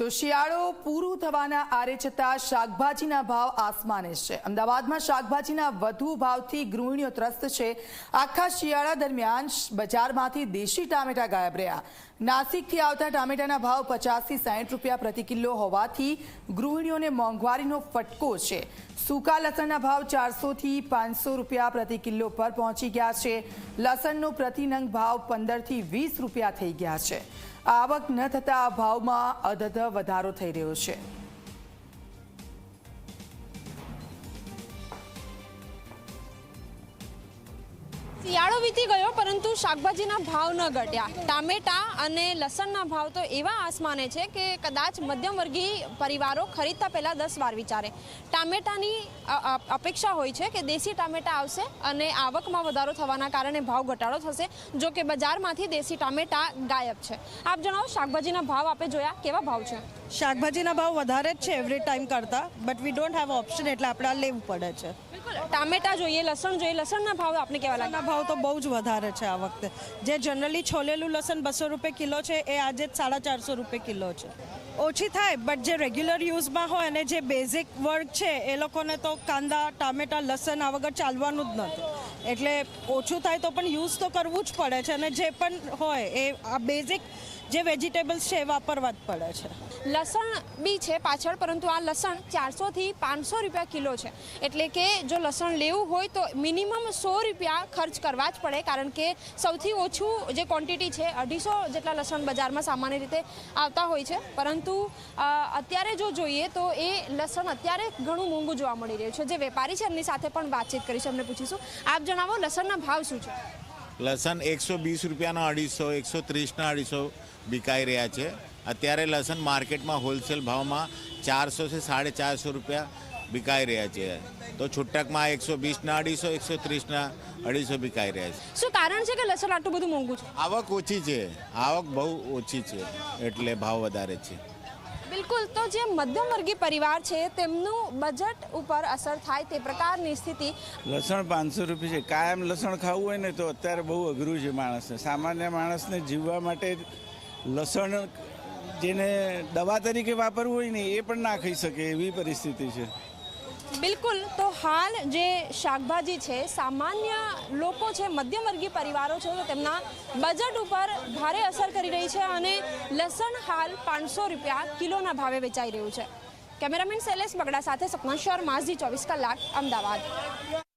તો શિયાળો પૂરું થવાના આરે છતાં શાકભાજીના ભાવ આસમાને છે. અમદાવાદમાં શાકભાજીના વધુ ભાવથી ગૃહિણીઓ ત્રસ્ત છે. આખા શિયાળા દરમિયાન બજારમાંથી દેશી ટામેટા ગાયબ રહ્યા. નાસિકથી આવતા ટામેટાના ભાવ પચાસથી સાહીઠ રૂપિયા પ્રતિ કિલો હોવાથી ગૃહિણીઓને મોંઘવારીનો ફટકો છે. સૂકા લસણના ભાવ ચારસોથી પાંચસો રૂપિયા પ્રતિ કિલો પર પહોંચી ગયા છે. લસણનો પ્રતિનંગ ભાવ પંદરથી વીસ રૂપિયા થઈ ગયા છે. આવક ન થતા ભાવમાં અધધ વધારો થઈ રહ્યો છે. શિયાળો વીતી ગયો, પરંતુ શાકભાજીના ભાવ ન ઘટ્યા. ટામેટા અને લસણના ભાવ તો એવા આસમાને છે કે કદાચ મધ્યમવર્ગીય પરિવારો ખરીદતા પહેલાં દસ વાર વિચારે. ટામેટાની અપેક્ષા હોય છે કે દેશી ટામેટા આવશે અને આવકમાં વધારો થવાના કારણે ભાવ ઘટાડો થશે, જો કે બજારમાંથી દેશી ટામેટા ગાયબ છે. આપ જણાવો, શાકભાજીના ભાવ આપે જોયા, કેવા ભાવ છે? શાકભાજીના ભાવ વધારે જ છે એવરી ટાઈમ કરતાં but we don't have option એટલે આપણે આ લેવું પડે છે. ટામેટા જોઈએ લસણ જોઈએ લસણના ભાવ આપણે કેવા લાગે? ભાવ તો બહુ જ વધારે છે આ વખતે. જે જનરલી છોલેલું લસણ બસો રૂપિયા કિલો છે એ આજે જ સાડા ચારસો રૂપિયા કિલો છે. ઓછી થાય બટ જે રેગ્યુલર યુઝમાં હોય અને જે બેઝિક વર્ક છે એ લોકોને તો કાંદા ટામેટા લસણ આ વગર ચાલવાનું જ નથી. એટલે ઓછું થાય તો પણ યુઝ તો કરવું જ પડે છે અને જે પણ હોય એ આ બેઝિક જે વેજીટેબલ્સ છે એ વાપરવા જ પડે છે. લસણ બી છે પાછળ, પરંતુ આ લસણ ચારસોથી પાંચસો રૂપિયા કિલો છે. એટલે કે જો લસણ લેવું હોય તો મિનિમમ સો રૂપિયા ખર્ચ કરવા જ પડે, કારણ કે સૌથી ઓછું જે ક્વોન્ટિટી છે, અઢીસો જેટલા લસણ બજારમાં સામાન્ય રીતે આવતા હોય છે. પરંતુ અત્યારે જો જોઈએ તો એ લસણ અત્યારે ઘણું મોંઘું જોવા મળી રહ્યું છે. જે વેપારી છે એમની સાથે પણ વાતચીત કરીશું, એમને પૂછીશું. આપ જણાવો, લસણના ભાવ શું છે? લસણ એકસો વીસ રૂપિયાના અઢીસો એકસો ત્રીસના અઢીસો વિકાઈ રહ્યા છે. અત્યારે લસણ માર્કેટમાં હોલસેલ ભાવમાં ચારસોથી સાડે ચારસો રૂપિયા વિકાઈ રહ્યા છે. તો છૂટકમાં એકસો વીસના અઢીસો એકસો ત્રીસના અઢીસો વિકાઈ રહ્યા છે. શું કારણ છે કે લસણ આટલું બધું મોંઘું છે? આવક ઓછી છે. આવક બહુ ઓછી છે. એટલે ભાવ વધારે છે. બિલકુલ, તો જે મધ્યમ વર્ગીય પરિવાર છે, તેમનું બજેટ ઉપર અસર થાય તે પ્રકારની સ્થિતિ. લસણ પાંચસો રૂપિયા છે. કાયમ લસણ ખાવું હોય ને તો અત્યારે બહુ અઘરું છે માણસને. સામાન્ય માણસને જીવવા માટે લસણ જેને દવા તરીકે વાપરવું હોય ને એ પણ ના ખાઈ શકે એવી પરિસ્થિતિ છે. બિલકુલ. તો હાલ જે શાકભાજી છે, સામાન્ય લોકો છે, મધ્યમવર્ગીય પરિવારો છે, તો તેમના બજેટ ઉપર ભારે અસર કરી રહી છે અને લસણ હાલ પાંચસો રૂપિયા કિલોના ભાવે વેચાઈ રહ્યું છે. કેમેરામેન શૈલેષ બગડા સાથે સપના શર્મા ચોવીસ કલાક, અમદાવાદ.